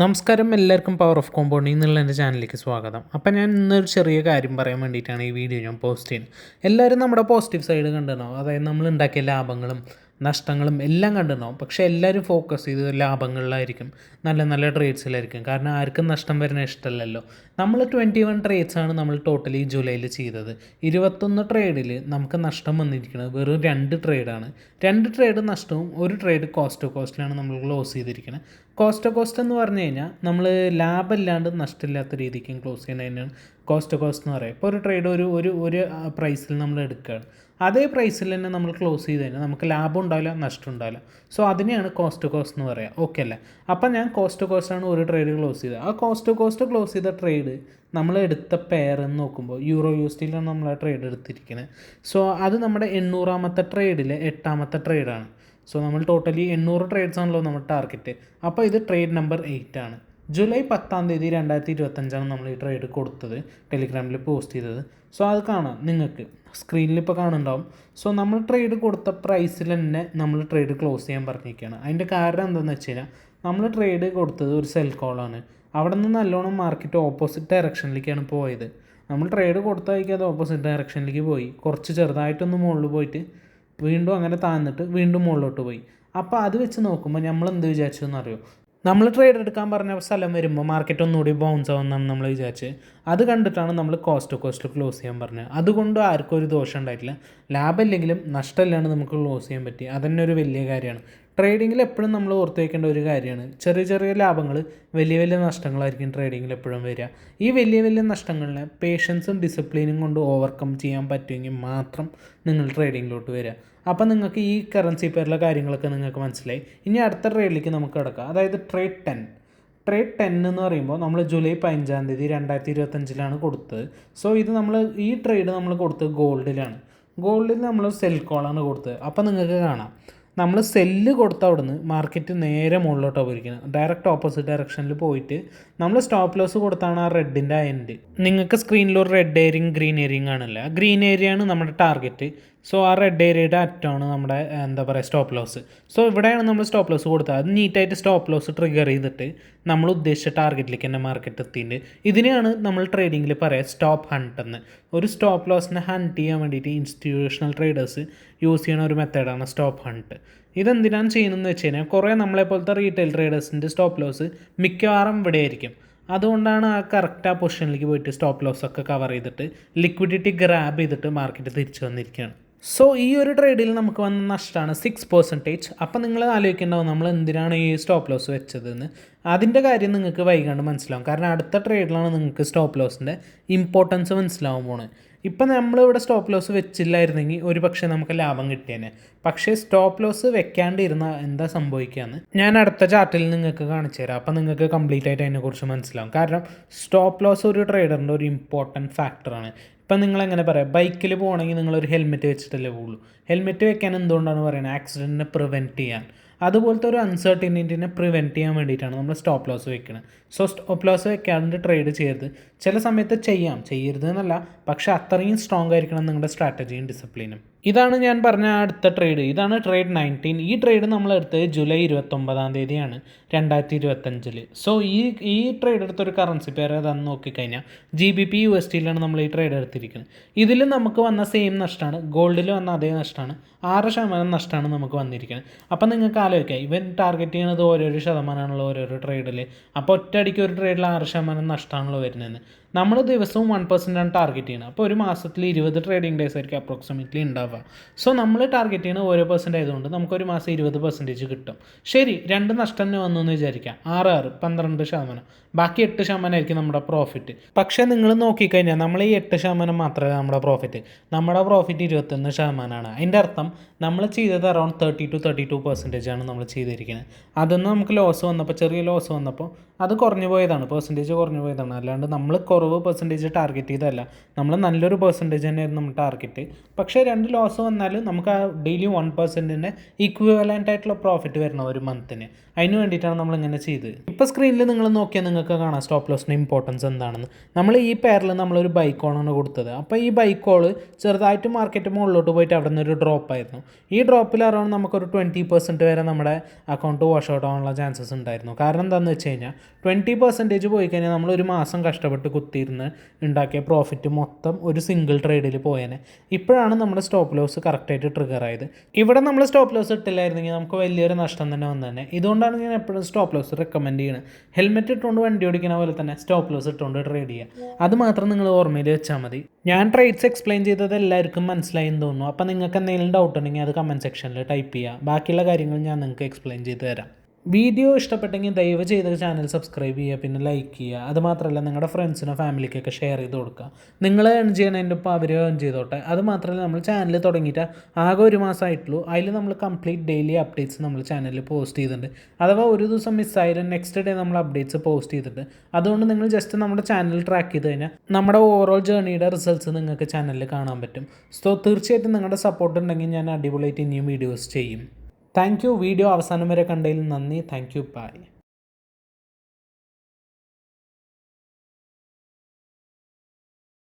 നമസ്കാരം എല്ലാവർക്കും power of കോമ്പൗണ്ടിൽ നിന്നുള്ള എന്റെ ചാനലിലേക്ക് സ്വാഗതം. അപ്പം ഞാൻ ഇന്നൊരു ചെറിയ കാര്യം പറയാൻ വേണ്ടിയിട്ടാണ് ഈ വീഡിയോ ഞാൻ പോസ്റ്റ് ചെയ്യുന്നത്. എല്ലാവരും നമ്മുടെ പോസിറ്റീവ് സൈഡ് കണ്ടിട്ടുണ്ടാവും. അതായത് നമ്മൾ ഉണ്ടാക്കിയ ലാഭങ്ങളും നഷ്ടങ്ങളും എല്ലാം കണ്ടിട്ടുണ്ടാവും പക്ഷേ എല്ലാവരും ഫോക്കസ് ചെയ്ത് ലാഭങ്ങളിലായിരിക്കും. നല്ല നല്ല ട്രേഡ്സിലായിരിക്കും കാരണം ആർക്കും നഷ്ടം വരുന്ന ഇഷ്ടമല്ലല്ലോ. നമ്മൾ ട്വന്റി വൺ ട്രേഡ്സാണ് നമ്മൾ ടോട്ടലി ജൂലൈയിൽ ചെയ്തത്. ഇരുപത്തൊന്ന് ട്രേഡിൽ നമുക്ക് നഷ്ടം വന്നിരിക്കുന്നത് വെറും രണ്ട് ട്രേഡാണ് രണ്ട് ട്രേഡ് നഷ്ടവും ഒരു ട്രേഡ് കോസ്റ്റ് ടു കോസ്റ്റിലാണ് നമ്മൾ ക്ലോസ് ചെയ്തിരിക്കുന്നത്. കോസ്റ്റ് ടു കോസ്റ്റ് എന്ന് പറഞ്ഞു കഴിഞ്ഞാൽ നമ്മൾ ലാഭമില്ലാണ്ട് നഷ്ടമില്ലാത്ത രീതിക്കും ക്ലോസ് ചെയ്യുന്നതിനാണ് കോസ്റ്റ് ടു കോസ്റ്റ് എന്ന് പറയുക. ഇപ്പോൾ ഒരു ട്രേഡ് ഒരു ഒരു ഒരു പ്രൈസിൽ നമ്മൾ എടുക്കുകയാണ്. അതേ പ്രൈസിൽ തന്നെ നമ്മൾ ക്ലോസ് ചെയ്ത് കഴിഞ്ഞാൽ നമുക്ക് ലാഭം ഉണ്ടാവില്ല നഷ്ടം ഉണ്ടാവില്ല. സോ അതിനെയാണ് കോസ്റ്റ് ടു കോസ്റ്റ് എന്ന് പറയുക ഓക്കെ അല്ലേ? അപ്പം ഞാൻ കോസ്റ്റ് ടു ആണ് ഒരു ട്രേഡ് ക്ലോസ് ചെയ്തത്. ആ കോസ്റ്റ് ടു കോസ്റ്റ് ക്ലോസ് ചെയ്ത ട്രേഡ് നമ്മൾ എടുത്ത പെയർ എന്ന് നോക്കുമ്പോൾ യൂറോ യു എസ് നമ്മൾ ആ ട്രേഡ് എടുത്തിരിക്കുന്നത് സോ അത് നമ്മുടെ എണ്ണൂറാമത്തെ ട്രേഡിലെ എട്ടാമത്തെ ട്രേഡാണ് സോ നമ്മൾ ടോട്ടലി എണ്ണൂറ് ട്രേഡ്സ് ആണല്ലോ നമ്മുടെ ടാർഗറ്റ് അപ്പോൾ ഇത് ട്രേഡ് നമ്പർ എയ്റ്റ് ആണ്. ജൂലൈ പത്താം തീയതി രണ്ടായിരത്തി ഇരുപത്തഞ്ചാണ് നമ്മൾ ഈ ട്രേഡ് കൊടുത്തത് ടെലിഗ്രാമിൽ പോസ്റ്റ് ചെയ്തത്. സോ അത് കാണാം നിങ്ങൾക്ക്. സ്ക്രീനിൽ ഇപ്പോൾ കാണുന്നുണ്ടാവും. സോ നമ്മൾ ട്രേഡ് കൊടുത്ത പ്രൈസിൽ തന്നെ നമ്മൾ ട്രേഡ് ക്ലോസ് ചെയ്യാൻ പറഞ്ഞിരിക്കുകയാണ്. അതിന്റെ കാരണം എന്താണെന്ന് വെച്ച് കഴിഞ്ഞാൽ നമ്മൾ ട്രേഡ് കൊടുത്തത് ഒരു സെൽ കോളാണ് അവിടെ നിന്ന് നല്ലോണം മാർക്കറ്റ് ഓപ്പോസിറ്റ് ഡയറക്ഷനിലേക്കാണ് പോയത്. നമ്മൾ ട്രേഡ് കൊടുത്തായിരിക്കും അത് ഓപ്പോസിറ്റ് ഡയറക്ഷനിലേക്ക് പോയി. കുറച്ച് ചെറുതായിട്ടൊന്ന് മുകളിൽ പോയിട്ട് വീണ്ടും അങ്ങനെ താന്നിട്ട് വീണ്ടും മുകളിലോട്ട് പോയി. അപ്പോൾ അത് വെച്ച് നോക്കുമ്പോൾ നമ്മൾ എന്ത് വിചാരിച്ചു എന്നറിയോ? നമ്മൾ ട്രേഡ് എടുക്കാൻ പറഞ്ഞ സ്ഥലം വരുമ്പോൾ മാർക്കറ്റ് ഒന്നുകൂടി ബൗൺസ് ആവുമെന്നാണ് നമ്മൾ വിചാരിച്ച്. അത് കണ്ടിട്ടാണ് നമ്മൾ കോസ്റ്റ് കോസ്റ്റ് ക്ലോസ് ചെയ്യാൻ പറഞ്ഞത് അതുകൊണ്ട് ആർക്കും ഒരു ദോഷം ഉണ്ടായിട്ടില്ല. ലാഭമില്ലെങ്കിലും നഷ്ടമില്ലാണ് നമുക്ക് ക്ലോസ് ചെയ്യാൻ പറ്റി. അതന്നെ ഒരു വലിയ കാര്യമാണ്. ട്രേഡിങ്ങിൽ എപ്പോഴും നമ്മൾ ഓർത്ത് വയ്ക്കേണ്ട ഒരു കാര്യമാണ്. ചെറിയ ചെറിയ ലാഭങ്ങൾ വലിയ വലിയ നഷ്ടങ്ങളായിരിക്കും ട്രേഡിങ്ങിൽ എപ്പോഴും വരിക. ഈ വലിയ വലിയ നഷ്ടങ്ങളിനെ പേഷ്യൻസും ഡിസിപ്ലിനും കൊണ്ട് ഓവർകം ചെയ്യാൻ പറ്റുമെങ്കിൽ മാത്രം നിങ്ങൾ ട്രേഡിങ്ങിലോട്ട് വരിക. അപ്പോൾ നിങ്ങൾക്ക് ഈ കറൻസി പേരിലെ കാര്യങ്ങളൊക്കെ നിങ്ങൾക്ക് മനസ്സിലായി. ഇനി അടുത്ത ട്രേഡിലേക്ക് നമുക്ക് കിടക്കാം. അതായത് ട്രേഡ് ടെൻ ട്രേഡ് ടെൻ എന്ന് പറയുമ്പോൾ നമ്മൾ ജൂലൈ പതിനഞ്ചാം തീയതി രണ്ടായിരത്തി ഇരുപത്തഞ്ചിലാണ് കൊടുത്തത്. സോ ഇത് നമ്മൾ ഈ ട്രേഡ് നമ്മൾ കൊടുത്തത് ഗോൾഡിലാണ്. ഗോൾഡിൽ നമ്മൾ സെൽ കോളാണ് കൊടുത്തത്. അപ്പോൾ നിങ്ങൾക്ക് കാണാം. നമ്മൾ സെല്ല് കൊടുത്ത അവിടുന്ന് മാർക്കറ്റ് നേരെ മുകളിലോട്ട് പോയിരിക്കുന്നത്. ഡയറക്റ്റ് ഓപ്പോസിറ്റ് ഡയറക്ഷനിൽ പോയിട്ട് നമ്മൾ സ്റ്റോപ്പ് ലോസ് കൊടുത്താണ് ആ റെഡിന്റെ എൻഡ് നിങ്ങൾക്ക് സ്ക്രീനിൽ ഒരു റെഡ് ഏരിയയും ഗ്രീൻ ഏരിയയും കാണില്ല. ഗ്രീൻ ഏരിയയാണ് നമ്മുടെ ടാർഗറ്റ് സോ ആ റെഡ് ഏരിയയുടെ അറ്റമാണ് നമ്മുടെ എന്താ പറയുക സ്റ്റോപ്പ് ലോസ് സോ ഇവിടെയാണ് നമ്മൾ സ്റ്റോപ്പ് ലോസ് കൊടുത്തത്. അത് നീറ്റായിട്ട് സ്റ്റോപ്പ് ലോസ് ട്രിഗർ ചെയ്തിട്ട് നമ്മൾ ഉദ്ദേശിച്ച ടാർഗറ്റിലേക്ക് തന്നെ മാർക്കറ്റ് എത്തിയിട്ടുണ്ട്. ഇതിനെയാണ് നമ്മൾ ട്രേഡിങ്ങിൽ പറയുക സ്റ്റോപ്പ് ഹണ്ട് എന്ന്. ഒരു സ്റ്റോപ്പ് ലോസിനെ ഹണ്ട് ചെയ്യാൻ വേണ്ടിയിട്ട് ഇൻസ്റ്റിറ്റ്യൂഷണൽ ട്രേഡേഴ്സ് യൂസ് ചെയ്യുന്ന ഒരു മെത്തേഡാണ് സ്റ്റോപ്പ് ഹണ്ട് ഇതെന്തിനാണ് ചെയ്യുന്നതെന്ന് വെച്ച് കഴിഞ്ഞാൽ കുറേ നമ്മളെപ്പോലത്തെ റീറ്റെയിൽ ട്രേഡേഴ്സിന്റെ സ്റ്റോപ്പ് ലോസ് മിക്കവാറും ഇവിടെ ആയിരിക്കും അതുകൊണ്ടാണ് ആ കറക്റ്റ് ആ പൊസിഷനിലേക്ക് പോയിട്ട് സ്റ്റോപ്പ് ലോസ് ഒക്കെ കവർ ചെയ്തിട്ട് ലിക്വിഡിറ്റി ഗ്രാബ് ചെയ്തിട്ട് മാർക്കറ്റ് തിരിച്ചു വന്നിരിക്കുകയാണ്. സോ ഈ ഒരു ട്രേഡിൽ നമുക്ക് വന്ന നഷ്ടമാണ് സിക്സ് പെർസെന്റേജ് അപ്പം നിങ്ങൾ ആലോചിക്കേണ്ടാവും നമ്മൾ എന്തിനാണ് ഈ സ്റ്റോപ്പ് ലോസ് വെച്ചതെന്ന്. അതിന്റെ കാര്യം നിങ്ങൾക്ക് വൈകാണ്ട് മനസ്സിലാവും. കാരണം അടുത്ത ട്രേഡിലാണ് നിങ്ങൾക്ക് സ്റ്റോപ്പ് ലോസിന്റെ ഇമ്പോർട്ടൻസ് മനസ്സിലാവും പോണത്. ഇപ്പം നമ്മളിവിടെ സ്റ്റോപ്പ് ലോസ് വെച്ചില്ലായിരുന്നെങ്കിൽ ഒരു പക്ഷേ നമുക്ക് ലാഭം കിട്ടിയേനെ. പക്ഷേ സ്റ്റോപ്പ് ലോസ് വെക്കാണ്ടിരുന്ന എന്താ സംഭവിക്കുകയെന്ന് ഞാൻ അടുത്ത ചാർട്ടിൽ നിങ്ങൾക്ക് കാണിച്ചു തരാം. അപ്പം നിങ്ങൾക്ക് കംപ്ലീറ്റ് ആയിട്ട് അതിനെക്കുറിച്ച് മനസ്സിലാവും. കാരണം സ്റ്റോപ്പ് ലോസ് ഒരു ട്രേഡറിന്റെ ഒരു ഇമ്പോർട്ടന്റ് ഫാക്ടറാണ് ഇപ്പം നിങ്ങൾ എങ്ങനെ പറയാം? ബൈക്കിൽ പോകണമെങ്കിൽ നിങ്ങളൊരു ഹെൽമെറ്റ് വെച്ചിട്ടല്ലേ പോകുള്ളൂ ഹെൽമെറ്റ് വെക്കാൻ എന്തുകൊണ്ടാണ് പറയുന്നത്? ആക്സിഡന്റിനെ പ്രിവെന്റ് ചെയ്യാൻ. അതുപോലത്തെ ഒരു അൺസർട്ടിനിറ്റിനെ പ്രിവെന്റ് ചെയ്യാൻ വേണ്ടിയിട്ടാണ് നമ്മൾ സ്റ്റോപ്പ് ലോസ് വെക്കുന്നത് സോ സ്റ്റോപ്പ് ലോസ് വെക്കാണ്ട് ട്രേഡ് ചെയ്യരുത്. ചില സമയത്ത് ചെയ്യാം. ചെയ്യരുത് എന്നല്ല. പക്ഷേ അത്രയും സ്ട്രോങ് ആയിരിക്കണം നിങ്ങളുടെ സ്ട്രാറ്റജിയും ഡിസിപ്ലിനും ഇതാണ് ഞാൻ പറഞ്ഞ അടുത്ത ട്രേഡ് ഇതാണ് ട്രേഡ് നയന്റീൻ ഈ ട്രേഡ് നമ്മൾ എടുത്തത് ജൂലൈ ഇരുപത്തൊമ്പതാം തീയതിയാണ് രണ്ടായിരത്തി ഇരുപത്തഞ്ചിൽ സോ ഈ ഈ ട്രേഡ് എടുത്തൊരു കറൻസി പേര് ഏതാണെന്ന് നോക്കിക്കഴിഞ്ഞാൽ G B P U S ടിയിലാണ് നമ്മൾ ഈ ട്രേഡ് എടുത്തിരിക്കുന്നത്. ഇതിൽ നമുക്ക് വന്ന സെയിം നഷ്ടമാണ് ഗോൾഡിൽ വന്ന അതേ നഷ്ടമാണ് ആറ് ശതമാനം നഷ്ടമാണ് നമുക്ക് വന്നിരിക്കുന്നത്. അപ്പം നിങ്ങൾക്ക് ആലോചിക്കാം ഇവൻ ടാർഗറ്റ് ചെയ്യുന്നത് ഓരോരോ ശതമാനമാണല്ലോ ഓരോരോ ട്രേഡിൽ അപ്പോൾ ഒറ്റയടിക്ക് ഒരു ട്രേഡിൽ ആറ് ശതമാനം നഷ്ടമാണല്ലോ വരുന്നത് നമ്മൾ ദിവസവും വൺ പെർസെന്റാണ് ടാർഗറ്റ് ചെയ്യുന്നത്. അപ്പോൾ ഒരു മാസത്തിൽ ഇരുപത് ട്രേഡിംഗ് ഡേയ്സ് ആയിരിക്കും അപ്രോക്സിമേറ്റ്ലി ഉണ്ടാവുക. സോ നമ്മൾ ടാർഗറ്റ് ചെയ്യുന്ന ഓരോ പെർസെന്റ് ആയതുകൊണ്ട് നമുക്കൊരു മാസം ഇരുപത് പെർസെന്റേജ് കിട്ടും. ശരി രണ്ട് നഷ്ടം തന്നെ വന്നു എന്ന് വിചാരിക്കാം. ആറ് ആറ് പന്ത്രണ്ട് ശതമാനം. ബാക്കി എട്ട് ശതമാനം ആയിരിക്കും നമ്മുടെ പ്രോഫിറ്റ് പക്ഷേ നിങ്ങൾ നോക്കിക്കഴിഞ്ഞാൽ നമ്മൾ ഈ എട്ട് ശതമാനം മാത്രമേ നമ്മുടെ പ്രോഫിറ്റ് നമ്മുടെ പ്രോഫിറ്റ് ഇരുപത്തൊന്ന് ശതമാനമാണ്. അതിന്റെ അർത്ഥം നമ്മൾ ചെയ്തത് around thirty two thirty two percentage ആണ് നമ്മൾ ചെയ്തിരിക്കുന്നത്. അതൊന്നും നമുക്ക് ലോസ് വന്നപ്പോൾ ചെറിയ ലോസ് വന്നപ്പോൾ അത് കുറഞ്ഞു പോയതാണ്. പെർസെന്റേജ് കുറഞ്ഞു പോയതാണ്. അല്ലാണ്ട് നമ്മൾ കുറവ് പെർസെന്റേജ് ടാർഗറ്റ് ചെയ്തതല്ല. നമ്മൾ നല്ലൊരു പെർസെന്റേജ് തന്നെയായിരുന്നു നമ്മൾ ടാർഗറ്റ് പക്ഷേ രണ്ട് ലോസ് വന്നാൽ നമുക്ക് ആ ഡെയിലി വൺ പെർസെന്റിന്റെ ഈക്വലന്റ് ആയിട്ടുള്ള പ്രോഫിറ്റ് വരണം ഒരു മന്തിന് അതിന് വേണ്ടിയിട്ടാണ് നമ്മൾ ഇങ്ങനെ ചെയ്തത്. ഇപ്പോൾ സ്ക്രീനിൽ നിങ്ങൾ നോക്കിയാൽ നിങ്ങൾക്ക് കാണാം സ്റ്റോപ്പ് ലോസിന്റെ ഇമ്പോർട്ടൻസ് എന്താണെന്ന്. നമ്മൾ ഈ പേരിൽ നമ്മളൊരു ബൈക്ക് ഓണാണ് കൊടുത്തത്. അപ്പോൾ ഈ ബൈക്ക് ഓൾ ചെറുതായിട്ട് മാർക്കറ്റ് മുകളിലോട്ട് പോയിട്ട് അവിടെ നിന്നൊരു ഡ്രോപ്പ് ആയിരുന്നു. ഈ ഡ്രോപ്പിൽ അറൗണ്ട് നമുക്കൊരു ട്വന്റി പെർസെന്റ് വരെ നമ്മുടെ അക്കൗണ്ട് വാഷ് ഔട്ട് ആവാനുള്ള ചാൻസസ് ഉണ്ടായിരുന്നു. കാരണം എന്താണെന്ന് വെച്ച് കഴിഞ്ഞാൽ ട്വന്റി പെർസെന്റേജ് പോയി കഴിഞ്ഞാൽ നമ്മൾ ഒരു മാസം കഷ്ടപ്പെട്ട് കുത്തിയിരുന്ന് ഉണ്ടാക്കിയ പ്രോഫിറ്റ് മൊത്തം ഒരു സിംഗിൾ ട്രേഡിൽ പോയേനെ. ഇപ്പോഴാണ് നമ്മുടെ സ്റ്റോപ്പ് ലോസ് കറക്റ്റായിട്ട് ട്രിഗർ ആയത്. ഇവിടെ നമ്മൾ സ്റ്റോപ്പ് ലോസ് ഇട്ടില്ലായിരുന്നെങ്കിൽ നമുക്ക് വലിയൊരു നഷ്ടം തന്നെ വന്നതന്നെ ഇതുകൊണ്ടാണ് ഞാൻ എപ്പോഴും സ്റ്റോപ്പ് ലോസ് റെക്കമെൻഡ് ചെയ്യുന്നത് ഹെൽമെറ്റ് ഇട്ടുകൊണ്ട് വണ്ടി ഓടിക്കുന്ന പോലെ തന്നെ സ്റ്റോപ്പ് ലോസ് ഇട്ടുകൊണ്ട് ട്രേഡ് ചെയ്യുക. അത് മാത്രം നിങ്ങൾ ഓർമ്മയിൽ വെച്ചാൽ മതി. ഞാൻ ട്രേഡ്സ് എക്സ്പ്ലെയിൻ ചെയ്തത് എല്ലാവർക്കും മനസ്സിലായി തോന്നുന്നു. അപ്പോൾ നിങ്ങൾക്ക് എന്തെങ്കിലും ഡൗട്ട് ഉണ്ടെങ്കിൽ അത് കമന്റ് സെക്ഷനിൽ ടൈപ്പ് ചെയ്യുക. ബാക്കിയുള്ള കാര്യങ്ങൾ ഞാൻ നിങ്ങൾക്ക് എക്സ്പ്ലെയിൻ ചെയ്ത് തരാം. വീഡിയോ ഇഷ്ടപ്പെട്ടെങ്കിൽ ദയവ് ചെയ്ത് ചാനൽ സബ്സ്ക്രൈബ് ചെയ്യുക പിന്നെ ലൈക്ക് ചെയ്യുക. അതുമാത്രമല്ല നിങ്ങളുടെ ഫ്രണ്ട്സിനോ ഫാമിലിക്കൊക്കെ ഷെയർ ചെയ്ത് കൊടുക്കുക. നിങ്ങൾ ഏൺ ചെയ്യണതിന്റെ ഒപ്പം അവർ ഏൺ ചെയ്തോട്ടെ. അത് മാത്രമല്ല നമ്മൾ ചാനൽ തുടങ്ങിയിട്ട് ആകെ ഒരു മാസമായിട്ടുള്ളൂ അതിൽ നമ്മൾ കംപ്ലീറ്റ് ഡെയിലി അപ്ഡേറ്റ്സ് നമ്മൾ ചാനലിൽ പോസ്റ്റ് ചെയ്തിട്ടുണ്ട്. അഥവാ ഒരു ദിവസം മിസ്സായാലും നെക്സ്റ്റ് ഡേ നമ്മൾ അപ്ഡേറ്റ്സ് പോസ്റ്റ് ചെയ്തിട്ടുണ്ട്. അതുകൊണ്ട് നിങ്ങൾ ജസ്റ്റ് നമ്മുടെ ചാനൽ ട്രാക്ക് ചെയ്ത് കഴിഞ്ഞാൽ നമ്മുടെ ഓവറോൾ ജേർണിയുടെ റിസൾട്ട്സ് നിങ്ങൾക്ക് ചാനലിൽ കാണാൻ പറ്റും. സോ തീർച്ചയായിട്ടും നിങ്ങളുടെ സപ്പോർട്ട് ഉണ്ടെങ്കിൽ ഞാൻ അടിപൊളിയായിട്ട് ഇനിയും വീഡിയോസ് ചെയ്യും. Thank you. വീഡിയോ അവസാനം വരെ കണ്ടതിൽ നന്ദി. Thank you. ബൈ.